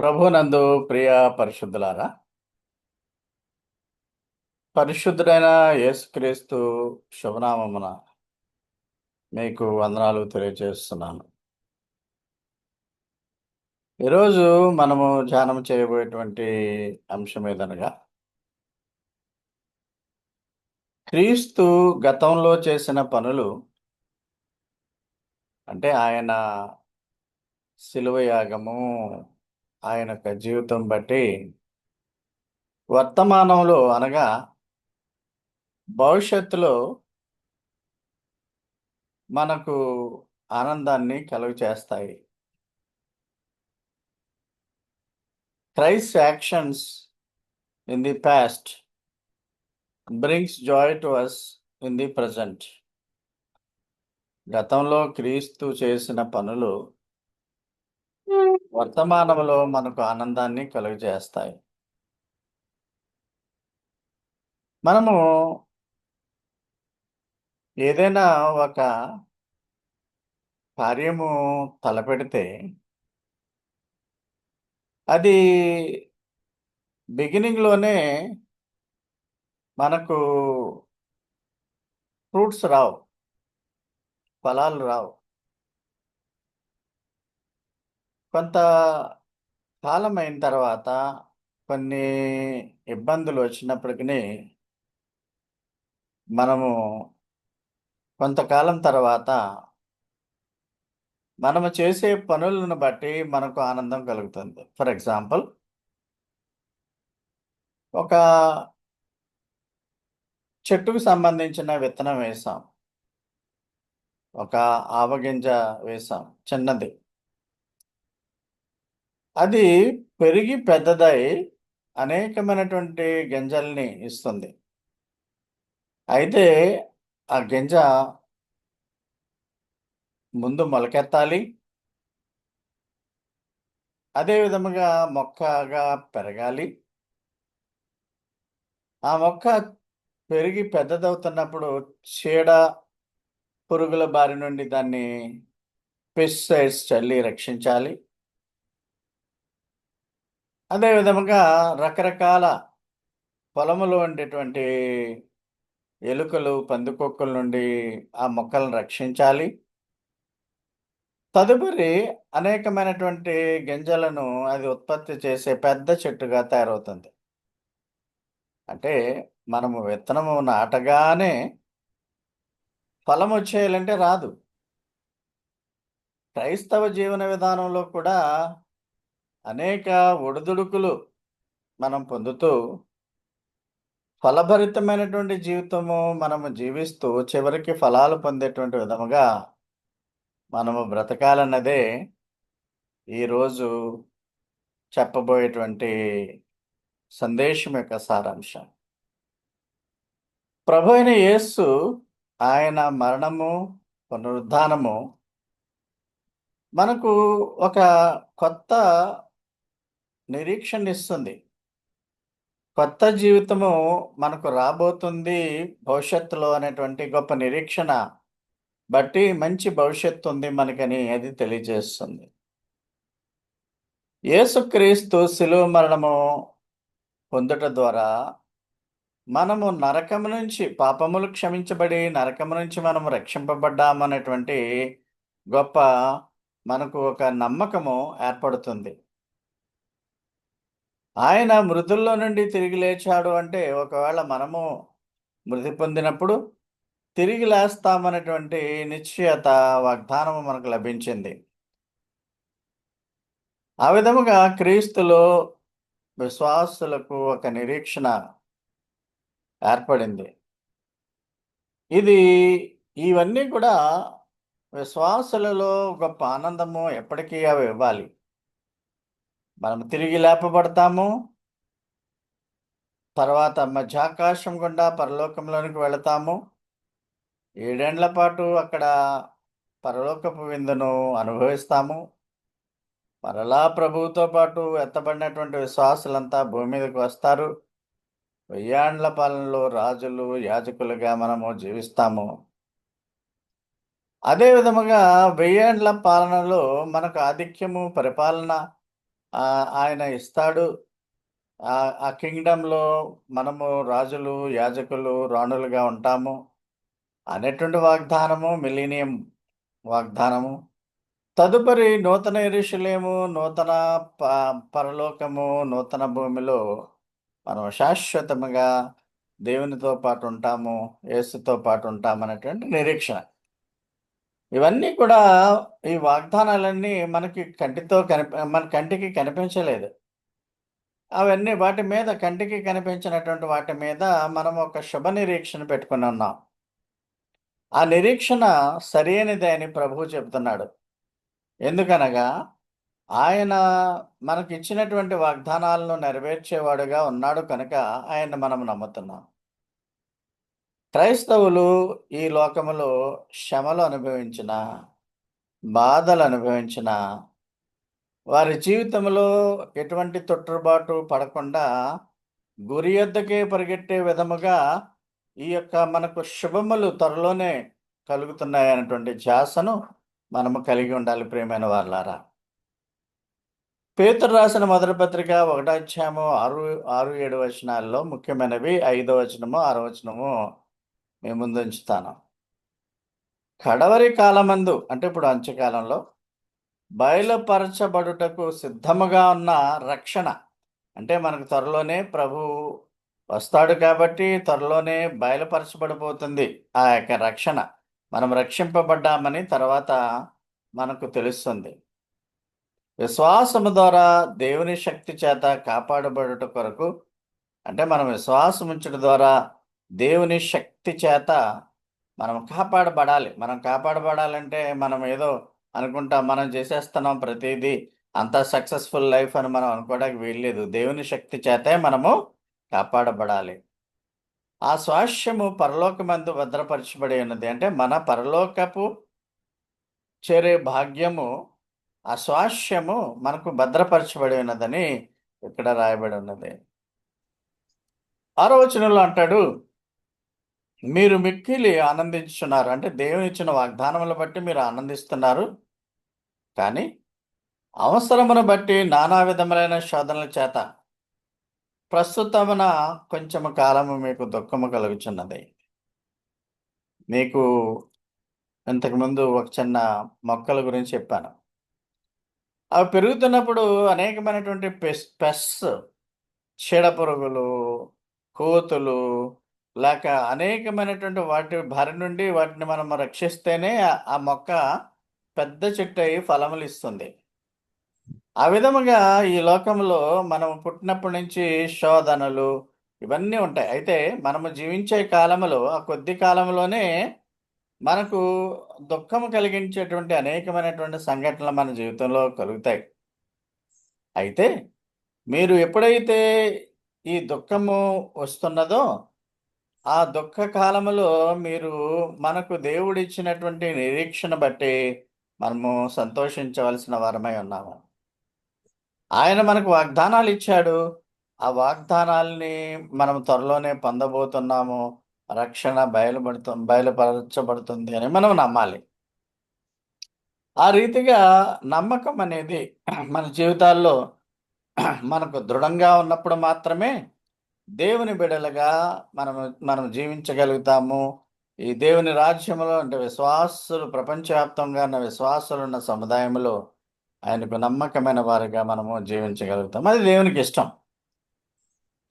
ప్రభునందు ప్రియ పరిశుద్ధులారా పరిశుద్ధుడైన యేసుక్రీస్తు శుభనామమున మీకు వందనాలు తెలియజేస్తున్నాను. ఈరోజు మనము ధ్యానం చేయబోయేటువంటి అంశం ఏదనగా క్రీస్తు గతంలో చేసిన పనులు అంటే ఆయన శిలువ యాగము ఆయన యొక్క జీవితం బట్టి వర్తమానంలో అనగా భవిష్యత్తులో మనకు ఆనందాన్ని కలుగు చేస్తాయి Christ actions in the past brings joy to us in the present గతంలో క్రీస్తు చేసిన పనులు వర్తమానంలో మనకు ఆనందాన్ని కలుగజేస్తాయి. మనము ఏదైనా ఒక కార్యము తలపెడితే అది బిగినింగ్లోనే మనకు ఫ్రూట్స్ రావు ఫలాలు రావు. కొంత కాలం అయిన తర్వాత కొన్ని ఇబ్బందులు వచ్చినప్పటికీ మనము కొంతకాలం తర్వాత మనము చేసే పనులను బట్టి మనకు ఆనందం కలుగుతుంది. ఫర్ ఎగ్జాంపుల్ ఒక చెట్టుకు సంబంధించిన విత్తనం వేసాం. ఒక ఆవగింజ వేసాం. చిన్నది. అది పెరిగి పెద్దదై అనేకమైనటువంటి గింజల్ని ఇస్తుంది. అయితే ఆ గింజ ముందు మొలకెత్తాలి. అదే విధముగా మొక్కగా పెరగాలి. ఆ మొక్క పెరిగి పెద్దదవుతున్నప్పుడు చీడ పురుగుల బారి నుండి దాన్ని పెస్టిసైడ్స్ చల్లి రక్షించాలి. అదేవిధముగా రకరకాల పొలములు ఉండేటువంటి ఎలుకలు పందికొక్కుల నుండి ఆ మొక్కలను రక్షించాలి. తదుపరి అనేకమైనటువంటి గింజలను అది ఉత్పత్తి చేసే పెద్ద చెట్టుగా తయారవుతుంది. అంటే మనము విత్తనము నాటగానే ఫలం వచ్చేయాలంటే రాదు. క్రైస్తవ జీవన విధానంలో కూడా అనేక ఒడిదుడుకులు మనం పొందుతూ ఫలభరితమైనటువంటి జీవితము మనము జీవిస్తూ చివరికి ఫలాలు పొందేటువంటి విధముగా మనము బ్రతకాలన్నదే ఈరోజు చెప్పబోయేటువంటి సందేశం యొక్క సారాంశం. ప్రభు అయిన యేస్సు ఆయన మరణము పునరుద్ధానము మనకు ఒక కొత్త నిరీక్షణ ఇస్తుంది. కొత్త జీవితము మనకు రాబోతుంది భవిష్యత్తులో అనేటువంటి గొప్ప నిరీక్షణ బట్టి మంచి భవిష్యత్తు ఉంది మనకని అది తెలియజేస్తుంది. యేసుక్రీస్తు శిలువ మరణము పొందుట ద్వారా మనము నరకము నుంచి పాపములు క్షమించబడి నరకము నుంచి మనము రక్షింపబడ్డామనేటువంటి గొప్ప మనకు ఒక నమ్మకము ఏర్పడుతుంది. ఆయన మృతుల్లో నుండి తిరిగి లేచాడు అంటే ఒకవేళ మనము మృతి పొందినప్పుడు తిరిగి లేస్తామనేటువంటి నిశ్చయత వాగ్దానము మనకు లభించింది. ఆ విధముగా క్రీస్తులో విశ్వాసులకు ఒక నిరీక్షణ ఏర్పడింది. ఇది ఇవన్నీ కూడా విశ్వాసులలో గొప్ప ఆనందము ఎప్పటికీ అవి ఇవ్వాలి. మనం తిరిగి లేపబడతాము. తర్వాత మధ్యాకాశం గుండా పరలోకంలోనికి వెళతాము. ఏడేండ్ల పాటు అక్కడ పరలోకపు విందును అనుభవిస్తాము. మరలా ప్రభువుతో పాటు ఎత్తబడినటువంటి విశ్వాసులంతా భూమి మీదకి వస్తారు. వెయ్యాండ్ల పాలనలో రాజులు యాజకులుగా మనము జీవిస్తాము. అదే విధముగా వెయ్యేండ్ల పాలనలో మనకు ఆధిక్యము పరిపాలన ఆయన ఇస్తాడు. ఆ కింగ్డంలో మనము రాజులు, యాజకులు, రాణులుగా ఉంటాము అనేటువంటి వాగ్దానము మిలీనియం వాగ్దానము. తదుపరి నూతన ఇరుషులేము నూతన ప పరలోకము, నూతన భూమిలో మనం శాశ్వతముగా దేవునితో పాటు ఉంటాము. యేసుతో పాటు ఉంటామనేటువంటి నిరీక్షణ. ఇవన్నీ కూడా ఈ వాగ్దానాలన్నీ మనకి కంటితో కనిప మన కంటికి కనిపించలేదు. అవన్నీ వాటి మీద కంటికి కనిపించినటువంటి వాటి మీద మనం ఒక శుభ నిరీక్షణ పెట్టుకుని ఉన్నాం. ఆ నిరీక్షణ సరైనదే అని ప్రభువు చెబుతున్నాడు ఎందుకనగా ఆయన మనకిచ్చినటువంటి వాగ్దానాలను నెరవేర్చేవాడుగా ఉన్నాడు కనుక ఆయన్ని మనం నమ్ముతున్నాం. క్రైస్తవులు ఈ లోకములో శ్రమలు అనుభవించిన, బాధలు అనుభవించిన, వారి జీవితంలో ఎటువంటి తొట్టుబాటు పడకుండా గురి యొద్దకే పరిగెట్టే విధముగా ఈ యొక్క మనకు శుభములు త్వరలోనే కలుగుతున్నాయనేటువంటి ధ్యాసను మనము కలిగి ఉండాలి ప్రియమైన వాళ్ళారా పేతురు రాసిన మొదటి పత్రిక ఒకటో అధ్యాయము 6, 6, 7 వచనాల్లో ముఖ్యమైనవి. ఐదో వచనము, ఆరో వచనము మీ ముందుంచుతాను కడవరి కాలమందు అంటే ఇప్పుడు అంత్యకాలంలో బయలుపరచబడుటకు సిద్ధముగా ఉన్న రక్షణ అంటే మనకు త్వరలోనే ప్రభు వస్తాడు కాబట్టి త్వరలోనే బయలుపరచబడిపోతుంది ఆ యొక్క రక్షణ. మనం రక్షింపబడ్డామని తర్వాత మనకు తెలుస్తుంది. విశ్వాసము ద్వారా దేవుని శక్తి చేత కాపాడబడుట కొరకు అంటే మనం విశ్వాసం ఉంచడం ద్వారా దేవుని శక్తి చేత మనం కాపాడబడాలి. మనం కాపాడబడాలంటే మనం ఏదో అనుకుంటాం మనం చేసేస్తున్నాం ప్రతిదీ అంతా సక్సెస్‌ఫుల్ లైఫ్ అని మనం అనుకోవడానికి వీల్లేదు. దేవుని శక్తి చేతే మనము కాపాడబడాలి. ఆ స్వాస్యము పరలోకమందు భద్రపరచబడి ఉన్నది. అంటే మన పరలోకపు చేరే భాగ్యము ఆ స్వాస్యము మనకు భద్రపరచబడి ఉన్నదని ఇక్కడ రాయబడి ఉన్నది. ఆరో వచనంలో అంటాడు మీరు మిక్కిలి ఆనందించున్నారు అంటే దేవునిచ్చిన వాగ్దానములు బట్టి మీరు ఆనందిస్తున్నారు. కానీ అవసరమును బట్టి నానా విధములైన శోధనల చేత ప్రస్తుతమున కొంచెం కాలము మీకు దుఃఖము కలుగుచున్నది. మీకు ఇంతకుముందు ఒక చిన్న మొక్కల గురించి చెప్పాను. అవి పెరుగుతున్నప్పుడు అనేకమైనటువంటి పెస్ పెస్ చీడపురుగులు, కోతులు లేక అనేకమైనటువంటి వాటి బారి నుండి వాటిని మనం రక్షిస్తేనే ఆ మొక్క పెద్ద చెట్టు అయి ఫలములు ఇస్తుంది ఆ విధముగా ఈ లోకంలో మనం పుట్టినప్పటి నుంచి శోధనలు ఇవన్నీ ఉంటాయి. అయితే మనము జీవించే కాలములో ఆ కొద్ది కాలంలోనే మనకు దుఃఖము కలిగించేటువంటి అనేకమైనటువంటి సంఘటనలు మన జీవితంలో కలుగుతాయి. అయితే మీరు ఎప్పుడైతే ఈ దుఃఖము వస్తున్నదో ఆ దుఃఖ కాలములో మీరు మనకు దేవుడిచ్చినటువంటి నిరీక్షణ బట్టి మనము సంతోషించవలసిన వారమై ఉన్నాము. ఆయన మనకు వాగ్దానాలు ఇచ్చాడు. ఆ వాగ్దానాల్ని మనం త్వరలోనే పొందబోతున్నాము. రక్షణ బయలుపడుతు బయలుపరచబడుతుంది అని మనం నమ్మాలి. ఆ రీతిగా నమ్మకం అనేది మన జీవితాల్లో మనకు దృఢంగా ఉన్నప్పుడు మాత్రమే దేవుని బిడలుగా మనం మనం జీవించగలుగుతాము. ఈ దేవుని రాజ్యములో అంటే విశ్వాసులు ప్రపంచవ్యాప్తంగా ఉన్న విశ్వాసులున్న సముదాయములో ఆయనకు నమ్మకమైన వారిగా మనము జీవించగలుగుతాం. అది దేవునికి ఇష్టం.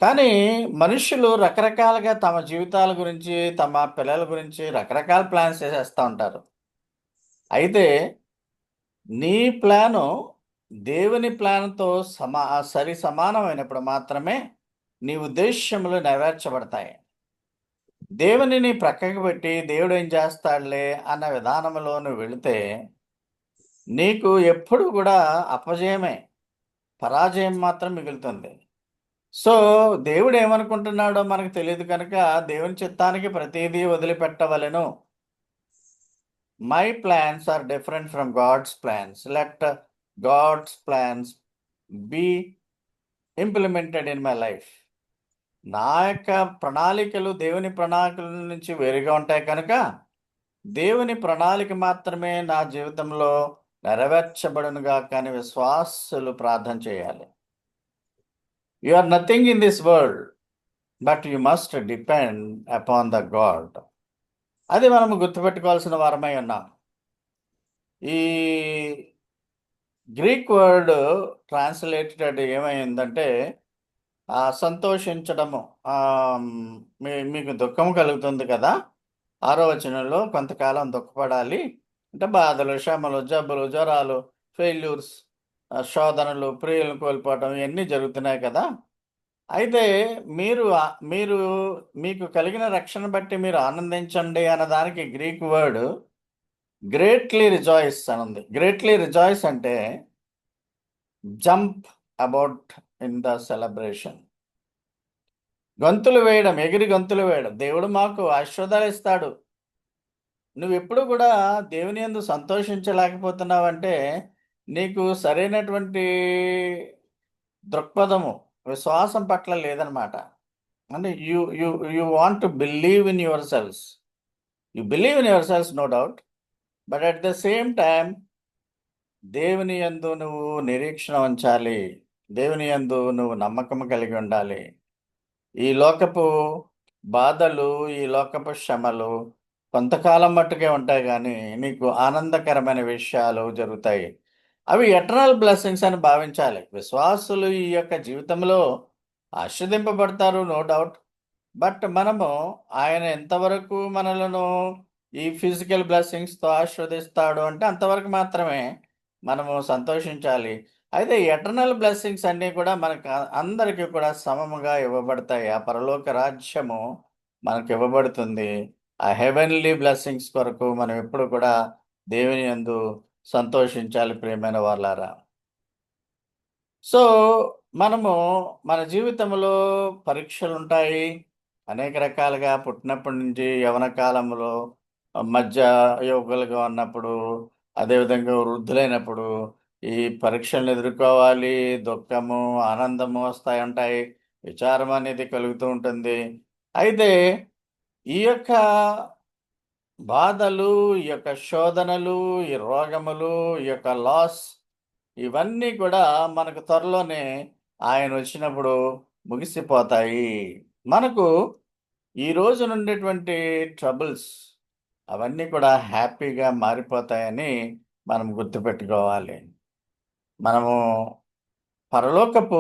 కానీ మనుషులు రకరకాలుగా తమ జీవితాల గురించి, తమ పిల్లల గురించి రకరకాల ప్లాన్స్ చేసేస్తూ ఉంటారు. అయితే నీ ప్లాను దేవుని ప్లాన్‌తో సమా సరి సమానమైనప్పుడు మాత్రమే నీ ఉద్దేశ్యములు నెరవేర్చబడతాయి. దేవునిని ప్రక్కకు పెట్టి ఏం చేస్తాడులే అన్న విధానంలో నువ్వు వెళితే నీకు ఎప్పుడు కూడా అపజయమే. పరాజయం మాత్రం మిగులుతుంది. సో, దేవుడు ఏమనుకుంటున్నాడో మనకు తెలియదు కనుక దేవుని చిత్తానికి ప్రతిదీ వదిలిపెట్టవలను my plans are different from God's plans. Let God's plans be implemented in my life. నా యొక్క ప్రణాళికలు దేవుని ప్రణాళికల నుంచి వేరుగా ఉంటాయి కనుక దేవుని ప్రణాళిక మాత్రమే నా జీవితంలో నెరవేర్చబడునుగా కానీ విశ్వాసులు ప్రార్థన చేయాలి. You are nothing in this world but you must depend upon the God అది మనం గుర్తుపెట్టుకోవాల్సిన వారమై ఉన్నాం. ఈ గ్రీక్ వర్డ్ ట్రాన్స్లేటెడ్ ఏమైందంటే సంతోషించడము. మీ మీకు దుఃఖం కలుగుతుంది కదా? ఆరో వచనంలో కొంతకాలం దుఃఖపడాలి. అంటే బాధలు శ్రమలు జబ్బులు జ్వరాలు ఫెయిల్యూర్స్ శోధనలు ప్రియులను కోల్పోవటం ఇవన్నీ జరుగుతున్నాయి కదా? అయితే మీరు మీరు మీకు కలిగిన రక్షణ బట్టి మీరు ఆనందించండి అన్న దానికి గ్రీక్ వర్డ్ గ్రేట్లీ రిజాయిస్ అని ఉంది. గ్రేట్లీ రిజాయిస్ అంటే jump about in the celebration. గంతులు వేయడం ఎగిరి గంతులు వేయడం. దేవుడు మాకు ఆశ్రదాలు ఇస్తాడు. నువ్వు ఎప్పుడు కూడా దేవుని యందు సంతోషించలేకపోతున్నావంటే నీకు సరైనటువంటి దృక్పథము విశ్వాసం పట్ల లేదనమాట. అంటే you you you want to believe in your selves. You believe in your selves no doubt. But at the same time దేవుని యందు నువ్వు నిరీక్షణ ఉంచాలి. దేవుని యందు నువ్వు నమ్మకం కలిగి ఉండాలి. ఈ లోకపు బాధలు ఈ లోకపు శ్రమలు కొంతకాలం మట్టుకే ఉంటాయి కానీ నీకు ఆనందకరమైన విషయాలు జరుగుతాయి. అవి ఎటర్నల్ బ్లెస్సింగ్స్ అని భావించాలి. విశ్వాసులు ఈ యొక్క జీవితంలో ఆశ్రదింపబడతారు నో డౌట్. బట్ మనము ఆయన ఎంతవరకు మనలను ఈ ఫిజికల్ బ్లెస్సింగ్స్తో ఆశీర్వదిస్తాడు అంటే అంతవరకు మాత్రమే మనము సంతోషించాలి. అయితే ఎటర్నల్ బ్లెస్సింగ్స్ అన్నీ కూడా మనకు అందరికీ కూడా సమముగా ఇవ్వబడతాయి. ఆ పరలోక రాజ్యము మనకు ఇవ్వబడుతుంది. ఆ హెవెన్లీ బ్లెస్సింగ్స్ కొరకు మనం ఎప్పుడు కూడా దేవుని ఎందు సంతోషించాలి ప్రియమైన వాళ్ళారా? సో మనము మన జీవితంలో పరీక్షలు ఉంటాయి. అనేక రకాలుగా పుట్టినప్పటి నుంచి యవన కాలంలో మధ్య యువకులుగా ఉన్నప్పుడు అదేవిధంగా వృద్ధులైనప్పుడు ఈ పరీక్షలను ఎదుర్కోవాలి దుఃఖము ఆనందము వస్తాయి ఉంటాయి విచారం అనేది కలుగుతూ ఉంటుంది. అయితే ఈ యొక్క బాధలు ఈ యొక్క శోధనలు ఈ రోగములు ఈ యొక్క లాస్ ఇవన్నీ కూడా మనకు త్వరలోనే ఆయన వచ్చినప్పుడు ముగిసిపోతాయి. మనకు ఈ రోజు నుండేటువంటి ట్రబుల్స్ అవన్నీ కూడా హ్యాపీగా మారిపోతాయని మనం గుర్తుపెట్టుకోవాలి. మనము పరలోకపు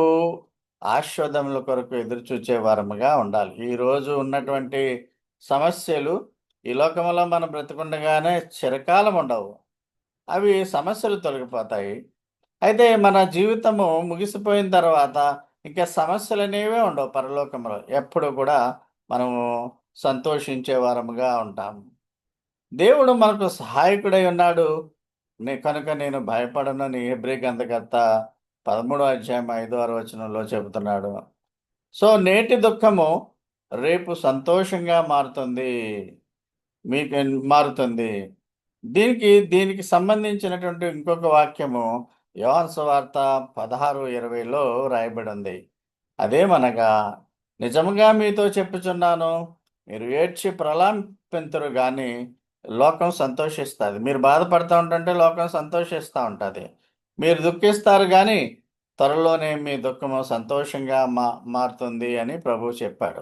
ఆశీర్వాదముల కొరకు ఎదురు చూచే వారముగా ఉండాలి. ఈ రోజు ఉన్నటువంటి సమస్యలు ఈ లోకంలో మనం బ్రతుకుండగానే చిరకాలం ఉండవు. అవి సమస్యలు తొలగిపోతాయి. అయితే మన జీవితము ముగిసిపోయిన తర్వాత ఇంకా సమస్యలు అనేవే ఉండవు పరలోకంలో ఎప్పుడు కూడా మనము సంతోషించే వారముగా ఉంటాము. దేవుడు మనకు సహాయకుడై ఉన్నాడు. నే కనుక నేను భయపడను నీ హెబ్రీ గ్రంథకర్త పదమూడో అధ్యాయం ఐదో ఆరు వచనంలో చెబుతున్నాడు. సో నేటి దుఃఖము రేపు సంతోషంగా మారుతుంది మీకు మారుతుంది. దీనికి దీనికి సంబంధించినటువంటి ఇంకొక వాక్యము యోహాను వార్త పదహారు ఇరవైలో రాయబడి ఉంది అదేమనగా నిజముగా మీతో చెప్పుచున్నాను మీరు ఏడ్చి ప్రలాపింతురు కానీ లోకం సంతోషిస్తుంది. మీరు బాధపడుతూ ఉంటుంటే లోకం సంతోషిస్తూ ఉంటుంది. మీరు దుఃఖిస్తారు కానీ త్వరలోనే మీ దుఃఖము సంతోషంగా మా మారుతుంది అని ప్రభువు చెప్పాడు.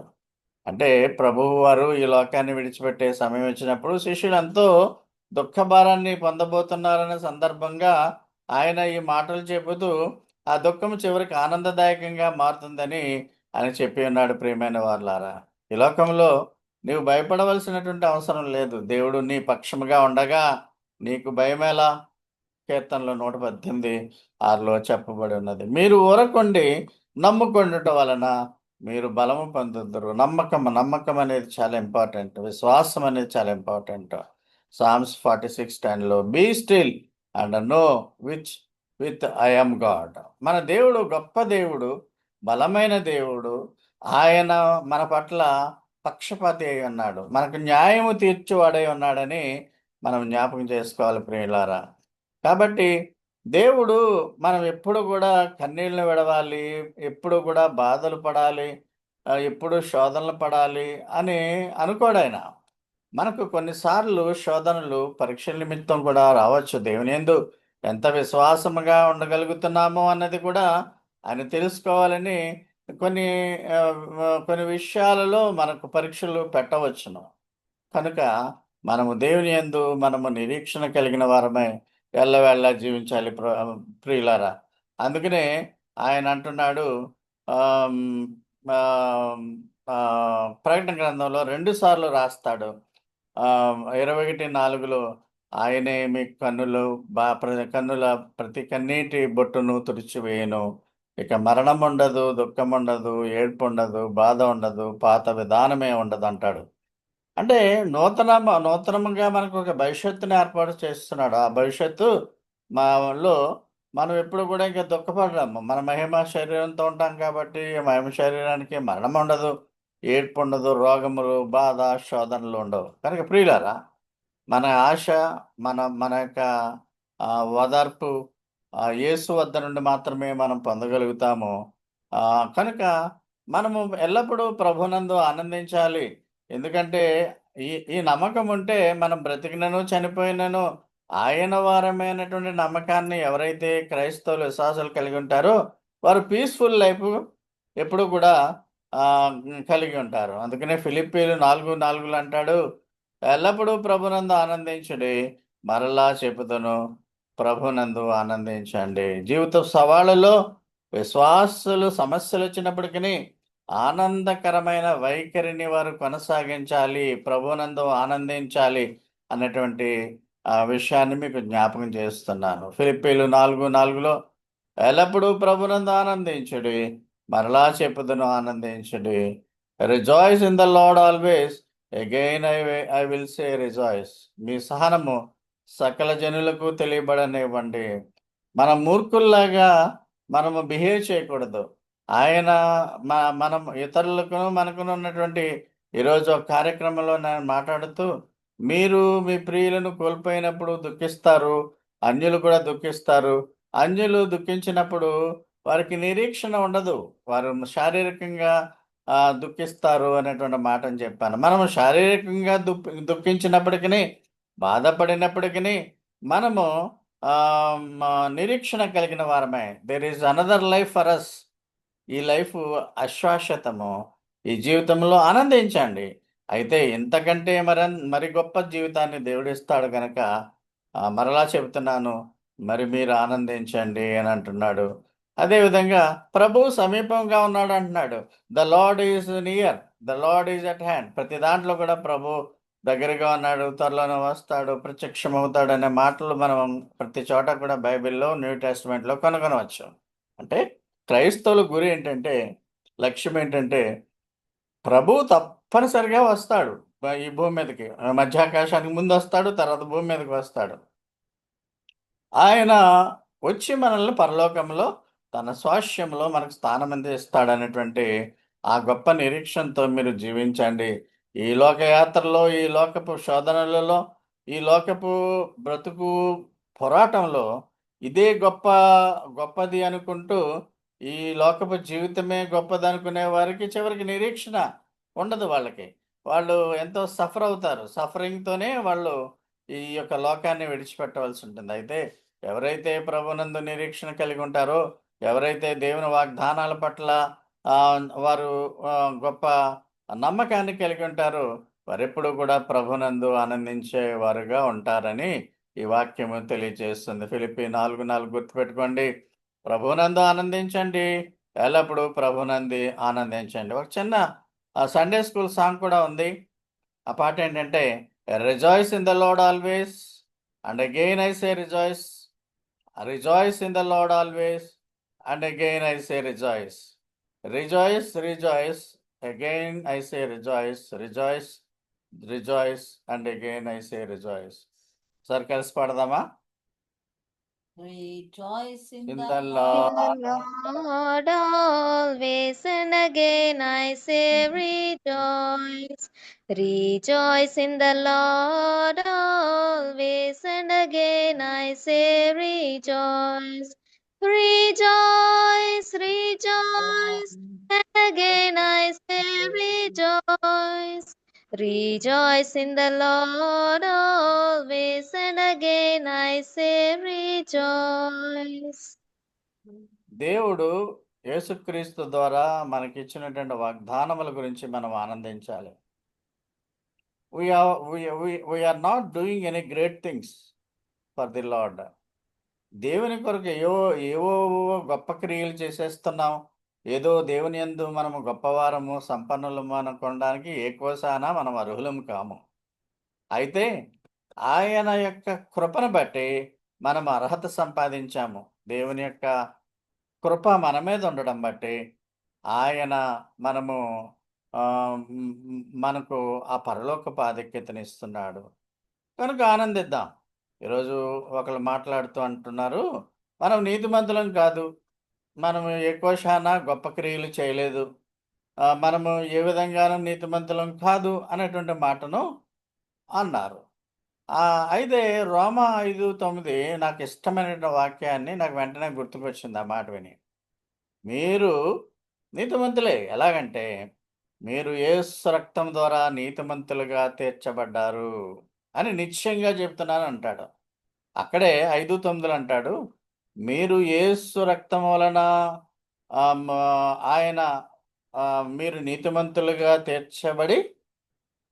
అంటే ప్రభువు వారు ఈ లోకాన్ని విడిచిపెట్టే సమయం వచ్చినప్పుడు శిష్యులు ఎంతో దుఃఖ భారాన్ని పొందబోతున్నారనే సందర్భంగా ఆయన ఈ మాటలు చెబుతూ ఆ దుఃఖం చివరికి ఆనందదాయకంగా మారుతుందని ఆయన చెప్పి ఉన్నాడు ప్రియమైన వాళ్ళారా ఈ లోకంలో నీవు భయపడవలసినటువంటి అవసరం లేదు. దేవుడు నీ పక్షముగా ఉండగా నీకు భయమేలా? కీర్తనలో నూట పద్దెనిమిది ఆరులో చెప్పబడి ఉన్నది. మీరు ఊరకుండి నమ్ముకొండుట వలన మీరు బలము పొందుతారు నమ్మకం నమ్మకం అనేది చాలా ఇంపార్టెంట్ విశ్వాసం అనేది చాలా ఇంపార్టెంట్ సామ్స్ ఫార్టీ సిక్స్ టెన్లో be still and know which with I am God మన దేవుడు గొప్ప దేవుడు బలమైన దేవుడు. ఆయన మన పట్ల పక్షపాతి అయి ఉన్నాడు. మనకు న్యాయము తీర్చువాడై ఉన్నాడని మనం జ్ఞాపకం చేసుకోవాలి ప్రియులారా. కాబట్టి దేవుడు మనం ఎప్పుడు కూడా కన్నీళ్ళను విడవాలి ఎప్పుడు కూడా బాధలు పడాలి ఎప్పుడు శోధనలు పడాలి అని అనుకోడైనా మనకు కొన్నిసార్లు శోధనలు పరీక్షల నిమిత్తం కూడా రావచ్చు. దేవుని ఎందు ఎంత విశ్వాసముగా ఉండగలుగుతున్నామో అన్నది కూడా ఆయన తెలుసుకోవాలని కొన్ని కొన్ని విషయాలలో మనకు పరీక్షలు పెట్టవచ్చును. కనుక మనము దేవుని యందు మనము నిరీక్షణ కలిగిన వారమై ఎల్లవేళ్ళ జీవించాలి ప్ర ప్రియులారా. అందుకనే ఆయన అంటున్నాడు ప్రకటన గ్రంథంలో రెండు సార్లు రాస్తాడు. ఇరవై ఒకటి నాలుగులో ఆయనే మీ కన్నులు బా ప్ర- కన్నుల ప్రతి కన్నీటి బొట్టును తుడిచివేయను. ఇక మరణం ఉండదు దుఃఖం ఉండదు ఏడ్పు ఉండదు బాధ ఉండదు పాత విధానమే ఉండదు అంటాడు అంటే నూతన నూతనంగా మనకు ఒక భవిష్యత్తుని ఏర్పాటు చేస్తున్నాడు. ఆ భవిష్యత్తు మాలో మనం ఎప్పుడు కూడా ఇంకా దుఃఖపడము మన మహిమ శరీరంతో ఉంటాం కాబట్టి మహిమ శరీరానికి మరణం ఉండదు ఏడ్పు ఉండదు రోగములు బాధ శోధనలు ఉండవు. కనుక ప్రియులారా మన ఆశ మన మన యొక్క ఓదార్పు ఆ, యేసు వద్ద నుండి మాత్రమే మనం పొందగలుగుతాము. కనుక మనము ఎల్లప్పుడూ ప్రభునందు ఆనందించాలి. ఎందుకంటే ఈ ఈ నమ్మకం ఉంటే మనం బ్రతికినను చనిపోయినను ఆయన వారమైనటువంటి నమ్మకాన్ని ఎవరైతే క్రైస్తవులు విశ్వాసాలు కలిగి ఉంటారో వారు పీస్ఫుల్ లైఫ్ ఎప్పుడు కూడా కలిగి ఉంటారు. అందుకనే ఫిలిప్పీలు నాలుగు నాలుగులు అంటాడు ఎల్లప్పుడూ ప్రభునందు ఆనందించుడి మరలా చెబుతును ప్రభునందు ఆనందించండి. జీవిత సవాళ్ళలో విశ్వాసులు సమస్యలు వచ్చినప్పటికీ ఆనందకరమైన వైఖరిని వారు కొనసాగించాలి ప్రభునందు ఆనందించాలి అన్నటువంటి ఆ విషయాన్ని మీకు జ్ఞాపకం చేస్తున్నాను. ఫిలిప్పీలు నాలుగు నాలుగులో ఎల్లప్పుడూ ప్రభునందు ఆనందించుడి మరలా చెప్పుదును ఆనందించుడి. Rejoice in the Lord always again I I will say rejoice మీ సహనము సకల జనులకు తెలియబడనివ్వండి. మన మూర్ఖుల్లాగా మనము బిహేవ్ చేయకూడదు. ఆయన మ మనం ఇతరులకు మనకును ఉన్నటువంటి ఈరోజు ఒక కార్యక్రమంలో నేను మాట్లాడుతూ మీరు మీ ప్రియులను కోల్పోయినప్పుడు దుఃఖిస్తారు అన్యులు కూడా దుఃఖిస్తారు. అన్యులు దుఃఖించినప్పుడు వారికి నిరీక్షణ ఉండదు. వారు శారీరకంగా దుఃఖిస్తారు అనేటువంటి మాటను చెప్పాను. మనం శారీరకంగా దుఃఖించినప్పటికీ బాధపడినప్పటికీ మనము నిరీక్షణ కలిగిన వారమే. There is another life for us ఈ లైఫ్ అశ్వాశ్వతము. ఈ జీవితంలో ఆనందించండి. అయితే ఇంతకంటే మరి మరి గొప్ప జీవితాన్ని దేవుడు ఇస్తాడు కనుక మరలా చెబుతున్నాను మరి మీరు ఆనందించండి అని అంటున్నాడు. అదేవిధంగా ప్రభు సమీపంగా ఉన్నాడు అంటున్నాడు. The Lord is near the Lord is at hand ప్రతి దాంట్లో కూడా ప్రభు దగ్గరగా ఉన్నాడు త్వరలోనే వస్తాడు ప్రత్యక్షమవుతాడు అనే మాటలు మనం ప్రతి చోట కూడా బైబిల్లో న్యూ టెస్ట్మెంట్లో కనుగొనవచ్చు. అంటే క్రైస్తవుల గురి ఏంటంటే లక్ష్యం ఏంటంటే ప్రభు తప్పనిసరిగా వస్తాడు. ఈ భూమి మీదకి మధ్యాకాశానికి ముందు వస్తాడు తర్వాత భూమి మీదకి వస్తాడు. ఆయన వచ్చి మనల్ని పరలోకంలో తన స్వాస్యంలో మనకు స్థానం అందిస్తాడు అనేటువంటి ఆ గొప్ప నిరీక్షణతో మీరు జీవించండి. ఈ లోకయాత్రలో ఈ లోకపు శోధనలలో ఈ లోకపు బ్రతుకు పోరాటంలో ఇదే గొప్ప గొప్పది అనుకుంటూ ఈ లోకపు జీవితమే గొప్పది అనుకునే వారికి చివరికి నిరీక్షణ ఉండదు వాళ్ళకి. వాళ్ళు ఎంతో సఫర్ అవుతారు. సఫరింగ్తోనే వాళ్ళు ఈ యొక్క లోకాన్ని విడిచిపెట్టవలసి ఉంటుంది. అయితే ఎవరైతే ప్రభునందు నిరీక్షణ కలిగి ఉంటారో ఎవరైతే దేవుని వాగ్దానాల పట్ల వారు గొప్ప నమ్మకాన్ని కలిగి ఉంటారు. వారెప్పుడు కూడా ప్రభునందు ఆనందించే వారుగా ఉంటారని ఈ వాక్యము తెలియజేస్తుంది ఫిలిపి నాలుగు నాలుగు గుర్తుపెట్టుకోండి. ప్రభునందు ఆనందించండి. ఎల్లప్పుడూ ప్రభునంది ఆనందించండి. ఒక చిన్న సండే స్కూల్ సాంగ్ కూడా ఉంది. ఆ పాట ఏంటంటే rejoice in the Lord always and again I say rejoice rejoice in the Lord always and again I say rejoice rejoice rejoice Again, I say rejoice, rejoice, rejoice, and again I say rejoice. Sir ಕಳಿಸ್ಬಾರ್ದಮ್ಮ Rejoice in, In the, Lord. The Lord always and again I say rejoice. Rejoice in the Lord always and again I say rejoice. Rejoice, rejoice, again I say rejoice. Rejoice in the Lord always, and again I say rejoice. దేవుడు యేసుక్రీస్తు ద్వారా మనకిచ్చినటువంటి వాగ్దానముల గురించి మనం ఆనందించాలి we are not doing any great things for the Lord దేవుని కొరకు ఏవో ఏవో గొప్ప క్రియలు చేసేస్తున్నాం ఏదో దేవుని యందు మనము గొప్పవారము సంపన్నులము అనుకోవడానికి ఎక్కువసాన మనం అర్హులము కాము. అయితే ఆయన యొక్క కృపను బట్టి మనం అర్హత సంపాదించాము. దేవుని యొక్క కృప మన మీద ఉండడం బట్టి ఆయన మనము మనకు ఆ పరలోకపు ఆధిక్యతనిస్తున్నాడు కనుక ఆనందిద్దాం. ఈరోజు ఒకరు మాట్లాడుతూ అంటున్నారు మనం నీతిమంతులం కాదు మనము ఎక్కువ శానా గొప్ప క్రియలు చేయలేదు. మనము ఏ విధంగానూ నీతిమంతులం కాదు అనేటువంటి మాటను అన్నారు. అయితే రోమా ఐదు తొమ్మిది నాకు ఇష్టమైన వాక్యాన్ని నాకు వెంటనే గుర్తుకొచ్చింది ఆ మాట విని. మీరు నీతిమంతులే ఎలాగంటే మీరు యేసు రక్తం ద్వారా నీతిమంతులుగా తీర్చబడ్డారు అని నిశ్చయంగా చెప్తున్నాను అంటాడు. అక్కడే ఐదు తొమ్మిదిలు అంటాడు. మీరు ఏసు రక్తం వలన ఆయన మీరు నీతిమంతులుగా తీర్చబడి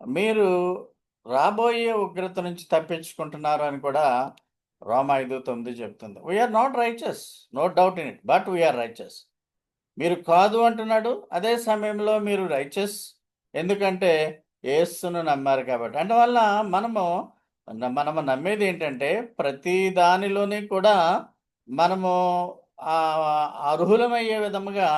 మీరు రాబోయే ఉగ్రత నుంచి తప్పించుకుంటున్నారు అని కూడా రోమ ఐదు తొమ్మిది చెప్తుంది. We are not righteous no doubt in it but we are righteous మీరు కాదు అంటున్నాడు అదే సమయంలో మీరు రైచస్ ఎందుకంటే ఏసును నమ్మారు కాబట్టి. అందువల్ల మనము మనము నమ్మేది ఏంటంటే ప్రతి దానిలోని కూడా మనము అర్హులమయ్యే విధముగా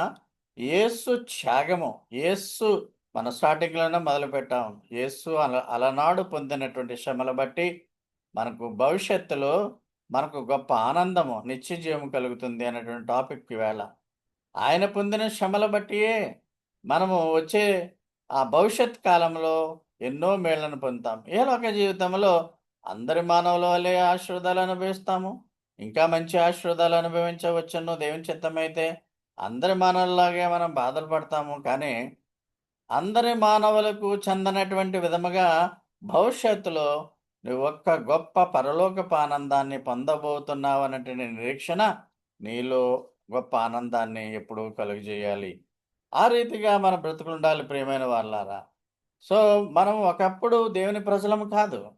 యేసు త్యాగము యేసు మన స్టార్టింగ్లోనే మొదలు పెట్టాం యేసు అల అలనాడు పొందినటువంటి శ్రమల బట్టి మనకు భవిష్యత్తులో మనకు గొప్ప ఆనందము నిత్య జీవం కలుగుతుంది అనేటువంటి టాపిక్ వేళ ఆయన పొందిన శ్రమల బట్టియే మనము వచ్చే ఆ భవిష్యత్ కాలంలో ఎన్నో మేళ్ళను పొందుతాం. ఏ లోక జీవితంలో అందరి మానవుల వల్లే ఆశీర్వాదాలు అనుభవిస్తాము. ఇంకా మంచి ఆశీర్వాదాలు అనుభవించవచ్చును దేవుని చిత్తమైతే అందరి మానవుల్లాగే మనం బాధలు పడతాము. కానీ అందరి మానవులకు చెందనటువంటి విధముగా భవిష్యత్తులో నువ్వు ఒక్క గొప్ప పరలోకపు ఆనందాన్ని పొందబోతున్నావు అన్నటువంటి నిరీక్షణ నీలో గొప్ప ఆనందాన్ని ఎప్పుడూ కలుగజేయాలి. ఆ రీతిగా మన బ్రతుకులు ఉండాలి ప్రియమైన వాళ్ళారా. సో మనం ఒకప్పుడు దేవుని ప్రజలము కాదు.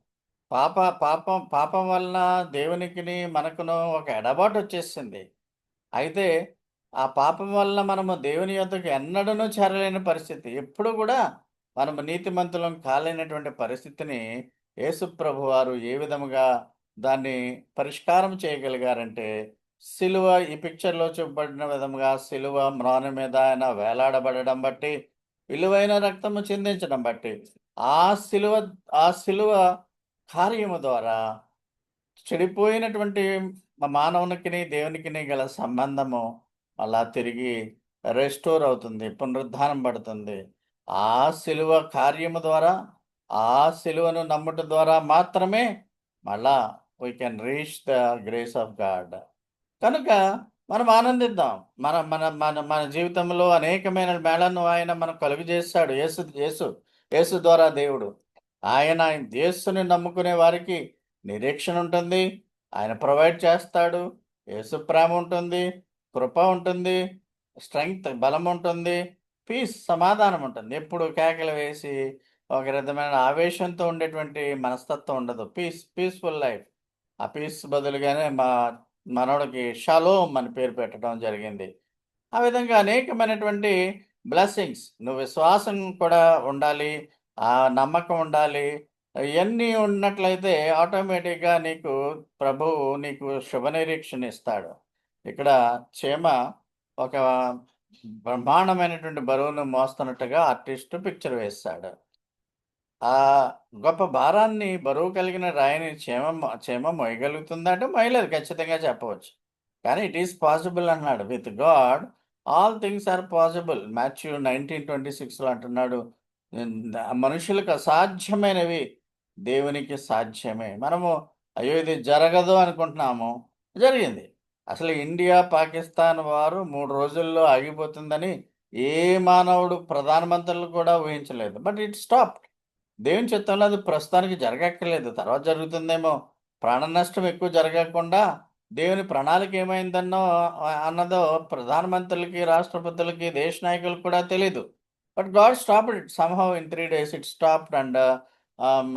పాప పాపం పాపం వలన దేవునికిని మనకును ఒక ఎడబాటు వచ్చేసింది. అయితే ఆ పాపం వలన మనము దేవుని యొద్దకు ఎన్నడనూ చేరలేని పరిస్థితి. ఎప్పుడు కూడా మనము నీతిమంతులం కాలేనటువంటి పరిస్థితిని యేసుప్రభు వారు ఏ విధముగా దాన్ని పరిష్కారం చేయగలిగారంటే సిలువ ఈ పిక్చర్లో చూపబడిన విధముగా సిలువ మ్రాను మీద ఆయన వేలాడబడడం బట్టి విలువైన రక్తము చిందించడం బట్టి ఆ సిలువ ఆ సిలువ కార్యము ద్వారా చెడిపోయినటువంటి మానవునికిని దేవునికిని గల సంబంధము మళ్ళా తిరిగి రెస్టోర్ అవుతుంది పునరుద్ధానం పడుతుంది. ఆ సిలువ కార్యము ద్వారా ఆ సిలువను నమ్ముట ద్వారా మాత్రమే మళ్ళా we can reach the grace of God కనుక మనం ఆనందిద్దాం. మన మన మన మన జీవితంలో అనేకమైన మేళను ఆయన మనం కలుగు చేస్తాడు యేసు యేసు యేసు ద్వారా దేవుడు. ఆయన యేసుని నమ్ముకునే వారికి నిరీక్షణ ఉంటుంది. ఆయన ప్రొవైడ్ చేస్తాడు. యేసు ప్రేమ ఉంటుంది. కృప ఉంటుంది. స్ట్రెంగ్త్ బలం ఉంటుంది. పీస్ సమాధానం ఉంటుంది. ఎప్పుడు కేకలు వేసి ఒక విధమైన ఆవేశంతో ఉండేటువంటి మనస్తత్వం ఉండదు. Peace peaceful life. ఆ పీస్ బదులుగానే మా మనోడికి షలోమ్ అని పేరు పెట్టడం జరిగింది. ఆ విధంగా అనేకమైనటువంటి బ్లెస్సింగ్స్ నువ్వు విశ్వాసం కూడా ఉండాలి. ఆ నమ్మకం ఉండాలి. ఇవన్నీ ఉన్నట్లయితే ఆటోమేటిక్గా నీకు ప్రభువు నీకు శుభ నిరీక్షణ ఇస్తాడు ఇక్కడ చీమ ఒక బ్రహ్మాండమైనటువంటి బరువును మోస్తున్నట్టుగా ఆర్టిస్ట్ పిక్చర్ వేస్తాడు. ఆ గొప్ప భారాన్ని బరువు కలిగిన రాయిని చీమ చీమ మోయగలుగుతుందా అంటే మోయలేదు ఖచ్చితంగా చెప్పవచ్చు. కానీ ఇట్ ఈస్ పాసిబుల్ అన్నాడు with God all things are possible. Matthew nineteen twenty సిక్స్లో అంటున్నాడు. మనుషులకు అసాధ్యమైనవి దేవునికి సాధ్యమే. మనము అయ్యో ఇది జరగదు అనుకుంటున్నాము. జరిగింది. అసలు ఇండియా పాకిస్తాన్ వారు మూడు రోజుల్లో ఆగిపోతుందని ఏ మానవుడు ప్రధానమంత్రులు కూడా ఊహించలేదు. బట్ ఇట్ స్టాప్ దేవుని చిత్తంలో అది ప్రస్తుతానికి జరగక్కర్లేదు. తర్వాత జరుగుతుందేమో ప్రాణ నష్టం ఎక్కువ జరగకుండా దేవుని ప్రణాళిక ఏమైందన్నో అన్నదో ప్రధానమంత్రులకి రాష్ట్రపతులకి దేశ నాయకులకు కూడా తెలియదు but God stop it somehow in three days it stopped and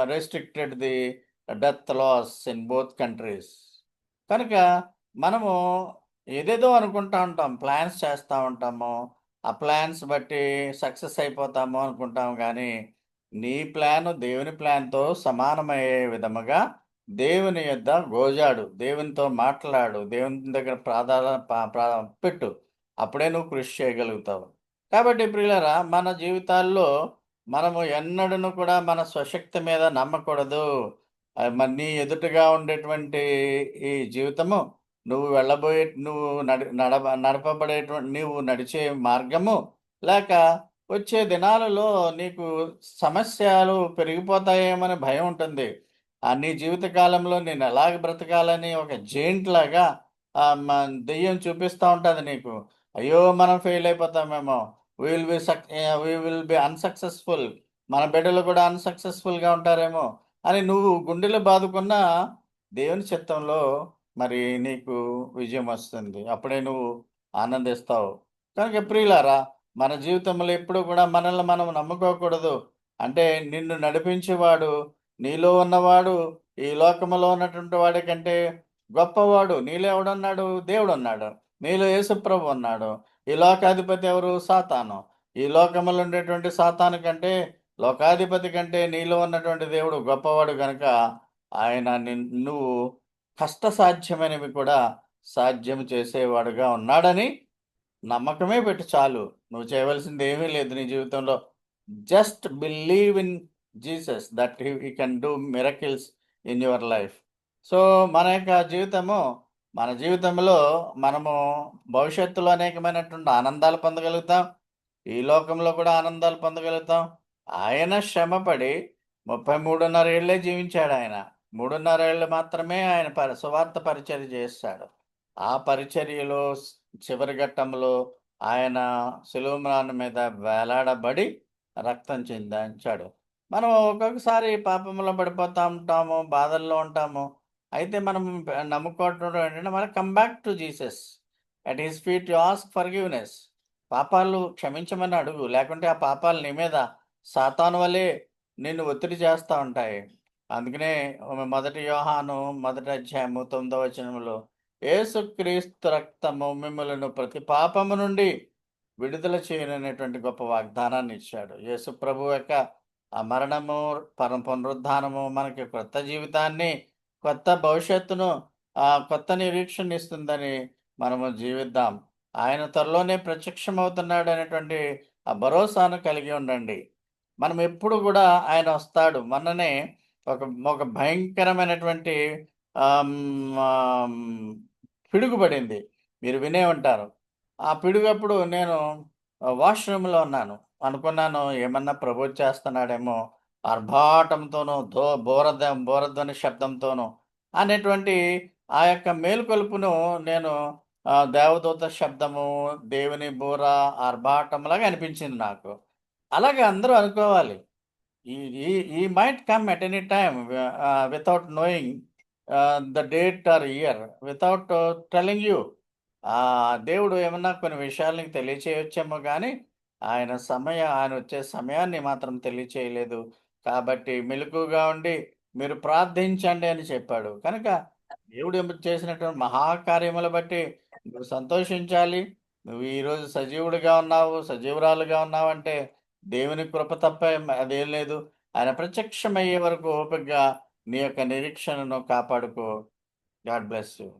restricted the death loss in both countries కనుక మనము ఏదేదో అనుకుంటా ఉంటాం ప్లాన్స్ చేస్తూ ఉంటాము. ఆ ప్లాన్స్ బట్టి సక్సెస్ అయిపోతాము అనుకుంటాం కానీ నీ ప్లాన్ దేవుని ప్లాన్తో సమానమయ్యే విధముగా దేవుని యొద్ద గోజాడు. దేవునితో మాట్లాడు. దేవుని దగ్గర ప్రాధాన్య పా- పెట్టు. అప్పుడే నువ్వు కృషి చేయగలుగుతావు. కాబట్టి ప్రియులరా మన జీవితాల్లో మనము ఎన్నడను కూడా మన స్వశక్తి మీద నమ్మకూడదు. మరి నీ ఎదుటగా ఉండేటువంటి ఈ జీవితము నువ్వు వెళ్ళబోయే నువ్వు నడి నడ నడపబడేటువంటి నువ్వు నడిచే మార్గము లేక వచ్చే దినాలలో నీకు సమస్యలు పెరిగిపోతాయేమని భయం ఉంటుంది. ఆ నీ జీవితకాలంలో నేను ఎలాగ బ్రతకాలని ఒక జెయింట్ లాగా దెయ్యం చూపిస్తూ ఉంటుంది నీకు. అయ్యో మనం ఫెయిల్ అయిపోతామేమో. విల్ బి సక్ వీ విల్ బి అన్సక్సెస్ఫుల్ మన బిడ్డలు కూడా అన్సక్సెస్ఫుల్గా ఉంటారేమో అని నువ్వు గుండెలు బాదుకున్న దేవుని చిత్తంలో మరి నీకు విజయం వస్తుంది. అప్పుడే నువ్వు ఆనందిస్తావు. కనుక ప్రియులారా మన జీవితంలో ఎప్పుడు కూడా మనల్ని మనం నమ్ముకోకూడదు. అంటే నిన్ను నడిపించేవాడు నీలో ఉన్నవాడు ఈ లోకములో ఉన్నటువంటి వాడి కంటే గొప్పవాడు నీలో ఎవడున్నాడు? దేవుడు ఉన్నాడు. నీలో యేసుప్రభు ఉన్నాడు. ఈ లోకాధిపతి ఎవరు? సాతాను. ఈ లోకములో ఉండేటువంటి సాతాను కంటే లోకాధిపతి కంటే నీలో ఉన్నటువంటి దేవుడు గొప్పవాడు కనుక ఆయన నువ్వు నువ్వు కష్టసాధ్యమైనవి కూడా సాధ్యం చేసేవాడుగా ఉన్నాడని నమ్మకమే పెట్టు చాలు. నువ్వు చేయవలసింది ఏమీ లేదు నీ జీవితంలో. Just believe in Jesus that he can do miracles in your life. So మన యొక్క జీవితము మన జీవితంలో మనము భవిష్యత్తులో అనేకమైనటువంటి ఆనందాలు పొందగలుగుతాం. ఈ లోకంలో కూడా ఆనందాలు పొందగలుగుతాం. ఆయన శ్రమపడి ముప్పై మూడున్నర ఏళ్ళే జీవించాడు ఆయన. మూడున్నర ఏళ్ళు మాత్రమే ఆయన పరి సువార్త పరిచర్య చేస్తాడు. ఆ పరిచర్యలో చివరి ఘట్టంలో ఆయన సులువుమాన మీద వేలాడబడి రక్తం చెందించాడు. మనం ఒక్కొక్కసారి పాపంలో పడిపోతూ ఉంటాము బాధల్లో ఉంటాము. అయితే మనం నమ్ముకోవటం ఏంటంటే మనం come back to Jesus at his feet you ask for forgiveness పాపాలు క్షమించమని అడుగు లేకుంటే ఆ పాపాలు నీ మీద సాతాను వలె నిన్ను ఒత్తిడి చేస్తూ ఉంటాయి. అందుకనే మొదటి యోహాను మొదటి అధ్యాయము తొమ్మిదో వచనంలో ఏసుక్రీస్తు రక్తము మిమ్మలను ప్రతి పాపము నుండి విడుదల చేయననేటువంటి గొప్ప వాగ్దానాన్ని ఇచ్చాడు. యేసు ప్రభు యొక్క ఆ మరణము పర పునరుద్ధానము మనకి కొత్త జీవితాన్ని కొత్త భవిష్యత్తును కొత్త నిరీక్షణ ఇస్తుందని మనము జీవిద్దాం. ఆయన త్వరలోనే ప్రత్యక్షమవుతున్నాడు అనేటువంటి ఆ భరోసాను కలిగి ఉండండి. మనం ఎప్పుడు కూడా ఆయన వస్తాడు. మొన్ననే ఒక ఒక భయంకరమైనటువంటి పిడుగుపడింది. మీరు వినే ఉంటారు. ఆ పిడుగప్పుడు నేను వాష్రూమ్లో ఉన్నాను. అనుకున్నాను ఏమన్నా ప్రభు చేస్తున్నాడేమో ఆర్భాటంతోనూ దో బోరద బోరధ్వని శబ్దంతోనూ అనేటువంటి ఆ యొక్క మేలుకొలుపును నేను దేవదూత శబ్దము దేవుని బూర ఆర్భాటంలాగా అనిపించింది నాకు. అలాగే అందరూ అనుకోవాలి. He he he might come at any time without knowing the date or year without telling you. దేవుడు ఏమన్నా కొన్ని విషయాలు నీకు తెలియచేయొచ్చేమో కానీ ఆయన సమయం ఆయన వచ్చే సమయాన్ని మాత్రం తెలియచేయలేదు. కాబట్టి మెలకుగా ఉండి మీరు ప్రార్థించండి అని చెప్పాడు. కనుక దేవుడు చేసినటువంటి మహాకార్యములు బట్టి నువ్వు సంతోషించాలి. నువ్వు ఈరోజు సజీవుడిగా ఉన్నావు సజీవురాలుగా ఉన్నావు అంటే దేవుని కృప తప్ప అదేం లేదు. ఆయన ప్రత్యక్షమయ్యే వరకు ఓపికగా నీ యొక్క నిరీక్షణను కాపాడుకో. God bless you.